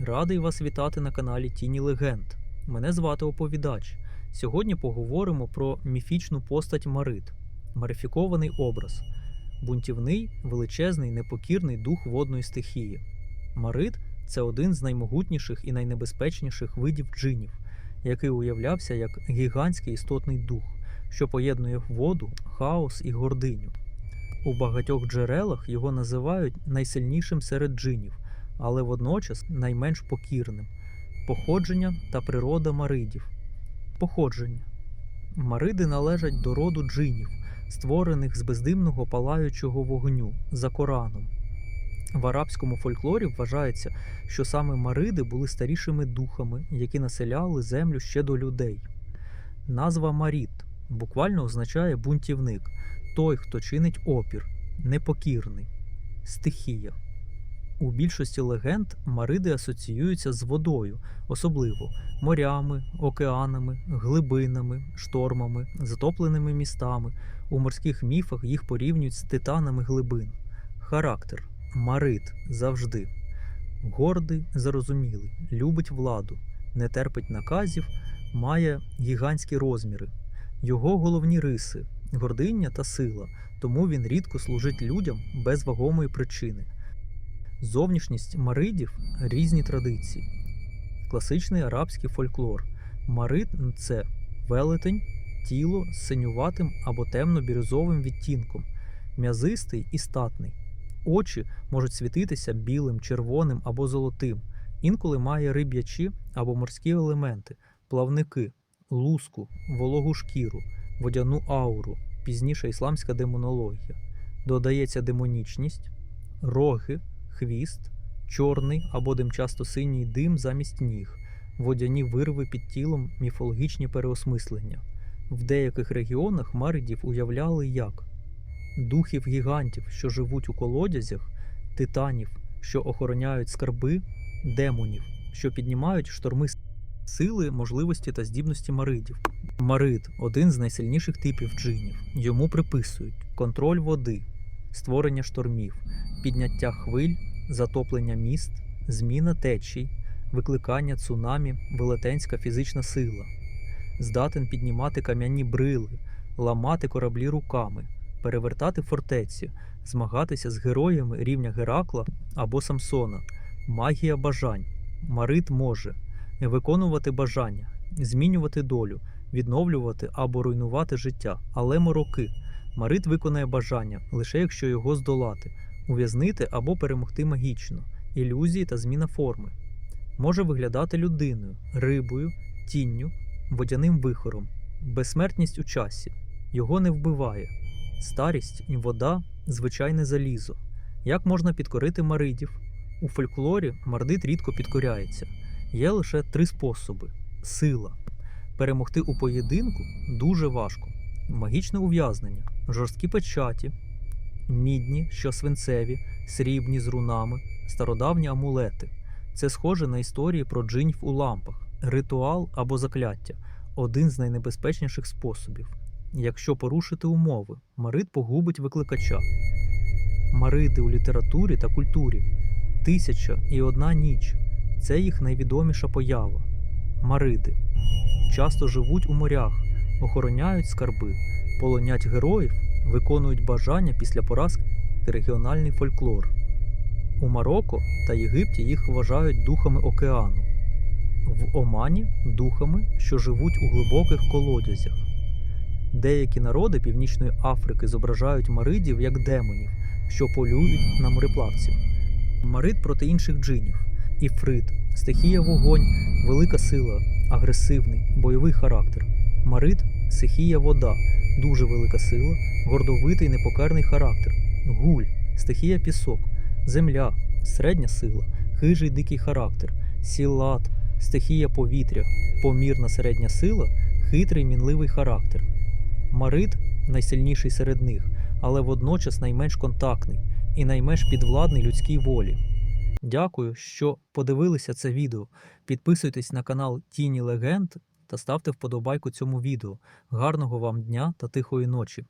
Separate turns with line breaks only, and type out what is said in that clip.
Радий вас вітати на каналі Тіні Легенд. Мене звати Оповідач. Сьогодні поговоримо про міфічну постать Марит, марифікований образ, бунтівний, величезний, непокірний дух водної стихії. Марит це один з наймогутніших і найнебезпечніших видів джинів, який уявлявся як гігантський істотний дух, що поєднує воду, хаос і гординю. У багатьох джерелах його називають найсильнішим серед джинів але водночас найменш покірним. Походження та природа маридів. Походження. Мариди належать до роду джинів, створених з бездимного палаючого вогню за Кораном. В арабському фольклорі вважається, що саме мариди були старішими духами, які населяли землю ще до людей. Назва Маріт буквально означає бунтівник, той, хто чинить опір, непокірний, стихія. У більшості легенд мариди асоціюються з водою, особливо морями, океанами, глибинами, штормами, затопленими містами. У морських міфах їх порівнюють з титанами глибин. Характер марит завжди. Гордий, зарозумілий, любить владу, не терпить наказів, має гігантські розміри. Його головні риси гординня та сила, тому він рідко служить людям без вагомої причини. Зовнішність маридів різні традиції. Класичний арабський фольклор. Марид це велетень, тіло з синюватим або темно-бірюзовим відтінком, м'язистий і статний. Очі можуть світитися білим, червоним або золотим. Інколи має риб'ячі або морські елементи, плавники, луску, вологу шкіру, водяну ауру, пізніша ісламська демонологія. Додається демонічність, роги хвіст, чорний або димчасто синій дим замість ніг, водяні вирви під тілом, міфологічні переосмислення. В деяких регіонах маридів уявляли як духів гігантів, що живуть у колодязях, титанів, що охороняють скарби, демонів, що піднімають шторми сили, можливості та здібності маридів. Марид один з найсильніших типів джинів. Йому приписують контроль води, створення штормів, підняття хвиль, затоплення міст, зміна течій, викликання цунамі, велетенська фізична сила, здатен піднімати кам'яні брили, ламати кораблі руками, перевертати фортеці, змагатися з героями рівня Геракла або Самсона, магія бажань, Марит може виконувати бажання, змінювати долю, відновлювати або руйнувати життя, але мороки. Марит виконає бажання лише якщо його здолати, ув'язнити або перемогти магічно, ілюзії та зміна форми. Може виглядати людиною, рибою, тінню, водяним вихором, безсмертність у часі, його не вбиває, старість вода звичайне залізо. Як можна підкорити маридів? У фольклорі мардит рідко підкоряється. Є лише три способи: сила. Перемогти у поєдинку дуже важко, магічне ув'язнення, жорсткі печаті, мідні, що свинцеві, срібні з рунами, стародавні амулети. Це схоже на історії про джинів у лампах, ритуал або закляття один з найнебезпечніших способів. Якщо порушити умови, Марит погубить викликача. Мариди у літературі та культурі Тисяча і одна ніч це їх найвідоміша поява. Мариди часто живуть у морях, охороняють скарби, полонять героїв, виконують бажання після поразки регіональний фольклор. У Марокко та Єгипті їх вважають духами океану, в Омані духами, що живуть у глибоких колодязях. Деякі народи Північної Африки зображають маридів як демонів, що полюють на мореплавців. Марид проти інших джинів, іфрит, стихія вогонь, велика сила, агресивний, бойовий характер. Марид стихія вода, дуже велика сила, гордовитий непокерний характер. Гуль, стихія пісок, земля, середня сила, хижий дикий характер, сілат, стихія повітря, помірна середня сила, хитрий мінливий характер. Марид найсильніший серед них, але водночас найменш контактний і найменш підвладний людській волі. Дякую, що подивилися це відео. Підписуйтесь на канал Тіні Легенд та ставте вподобайку цьому відео. Гарного вам дня та тихої ночі!